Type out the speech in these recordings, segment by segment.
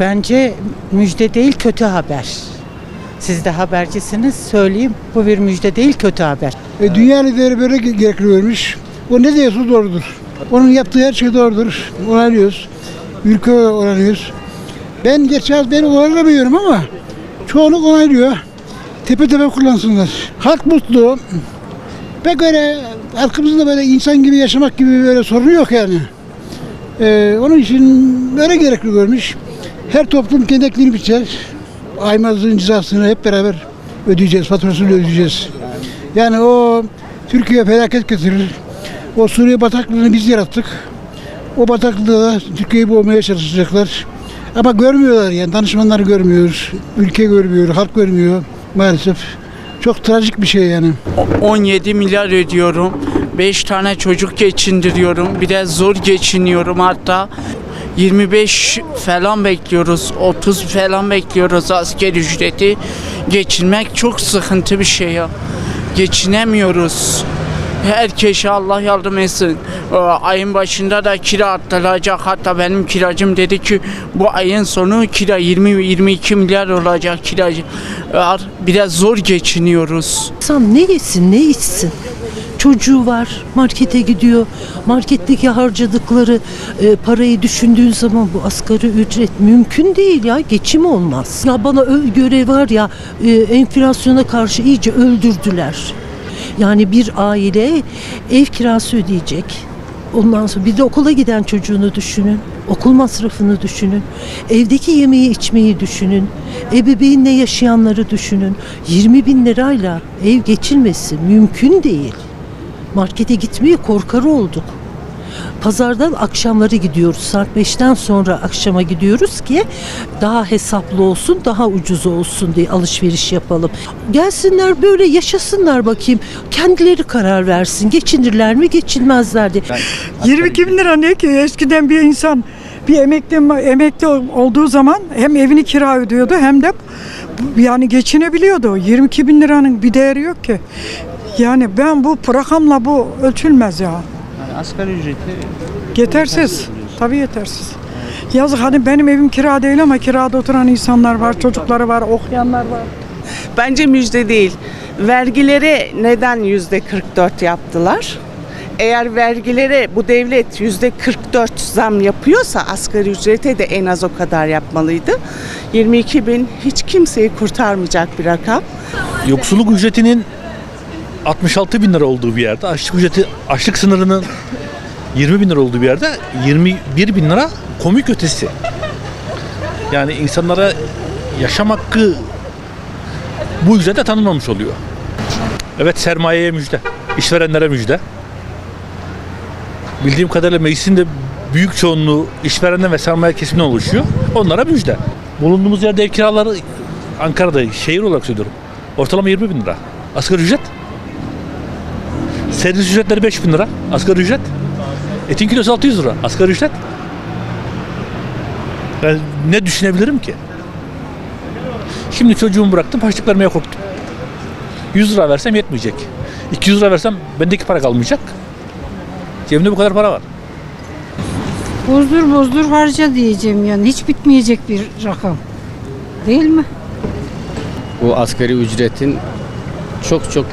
Bence müjde değil kötü haber. Siz de habercisiniz. Söyleyeyim bu bir müjde değil kötü haber. E, dünya lideri böyle ge- gerekli vermiş. O ne diyorsa doğrudur. Onun yaptığı her şey doğrudur. Onaylıyoruz. Ülke onaylıyoruz. Ben az beni onaylamıyorum ama çoğunluk onaylıyor. Tepe tepe kullansınlar. Halk mutlu. Pek öyle halkımızın da böyle insan gibi yaşamak gibi böyle sorunu yok yani. Ee, onun için böyle gerekli görmüş. Her toplum kendi ekliğini biçer. Aymazlığın cezasını hep beraber ödeyeceğiz, faturasını ödeyeceğiz. Yani o Türkiye felaket getirir. O Suriye bataklığını biz yarattık. O bataklığı da Türkiye'yi boğmaya çalışacaklar. Ama görmüyorlar yani danışmanları görmüyor, ülke görmüyor, halk görmüyor maalesef. Çok trajik bir şey yani. 17 milyar ödüyorum. 5 tane çocuk geçindiriyorum. Bir de zor geçiniyorum hatta. 25 falan bekliyoruz. 30 falan bekliyoruz asker ücreti. Geçinmek çok sıkıntı bir şey ya. Geçinemiyoruz. Herkese Allah yardım etsin. Ee, Ayın başında da kira arttırılacak. Hatta benim kiracım dedi ki bu ayın sonu kira 20-22 milyar olacak kiracı. Biraz zor geçiniyoruz. İnsan ne yesin ne içsin? Çocuğu var, markete gidiyor. Marketteki harcadıkları e, parayı düşündüğün zaman bu asgari ücret mümkün değil ya. Geçim olmaz. Ya bana göre var ya e, enflasyona karşı iyice öldürdüler. Yani bir aile ev kirası ödeyecek. Ondan sonra bir de okula giden çocuğunu düşünün. Okul masrafını düşünün. Evdeki yemeği içmeyi düşünün. Ebeveynle yaşayanları düşünün. 20 bin lirayla ev geçilmesi mümkün değil. Markete gitmeye korkar olduk. Pazardan akşamları gidiyoruz. Saat 5'ten sonra akşama gidiyoruz ki daha hesaplı olsun, daha ucuz olsun diye alışveriş yapalım. Gelsinler böyle yaşasınlar bakayım. Kendileri karar versin. Geçinirler mi, geçinmezler diye. 22 bin lira ne ki? Eskiden bir insan bir emekli emekli olduğu zaman hem evini kira ödüyordu hem de yani geçinebiliyordu. 22 bin liranın bir değeri yok ki. Yani ben bu rakamla bu ölçülmez ya. Yani asgari ücreti Yetersiz. Tabii yetersiz. Yazık hani benim evim kira değil ama kirada oturan insanlar var, çocukları var, okuyanlar var. Bence müjde değil. Vergileri neden yüzde 44 yaptılar? Eğer vergilere bu devlet yüzde 44 zam yapıyorsa asgari ücrete de en az o kadar yapmalıydı. 22 bin hiç kimseyi kurtarmayacak bir rakam. yoksulluk ücretinin 66 bin lira olduğu bir yerde, açlık ücreti, açlık sınırının 20 bin lira olduğu bir yerde 21 bin lira komik ötesi. Yani insanlara yaşam hakkı bu ücrete tanınmamış oluyor. Evet sermayeye müjde, işverenlere müjde. Bildiğim kadarıyla meclisin de büyük çoğunluğu işverenden ve sermaye kesiminden oluşuyor. Onlara müjde. Bulunduğumuz yerde ev kiraları Ankara'da şehir olarak söylüyorum. Ortalama 20 bin lira. Asgari ücret. Servis ücretleri 5 bin lira. Asgari ücret. Etin kilosu 600 lira. Asgari ücret. Ben ne düşünebilirim ki? Şimdi çocuğumu bıraktım, harçlık vermeye korktum. 100 lira versem yetmeyecek. 200 lira versem bendeki para kalmayacak. Cebimde bu kadar para var. Bozdur bozdur harca diyeceğim yani hiç bitmeyecek bir rakam. Değil mi? bu asgari ücretin çok çok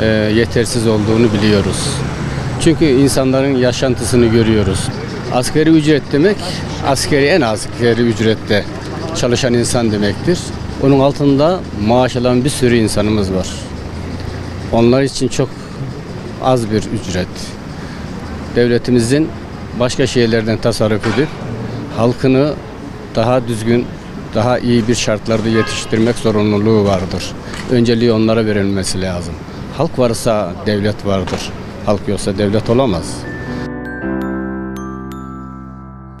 e, yetersiz olduğunu biliyoruz. Çünkü insanların yaşantısını görüyoruz. Asgari ücret demek askeri en az ücrette çalışan insan demektir. Onun altında maaş alan bir sürü insanımız var. Onlar için çok az bir ücret. Devletimizin başka şeylerden tasarruf edip halkını daha düzgün, daha iyi bir şartlarda yetiştirmek zorunluluğu vardır. Önceliği onlara verilmesi lazım. Halk varsa devlet vardır. Halk yoksa devlet olamaz.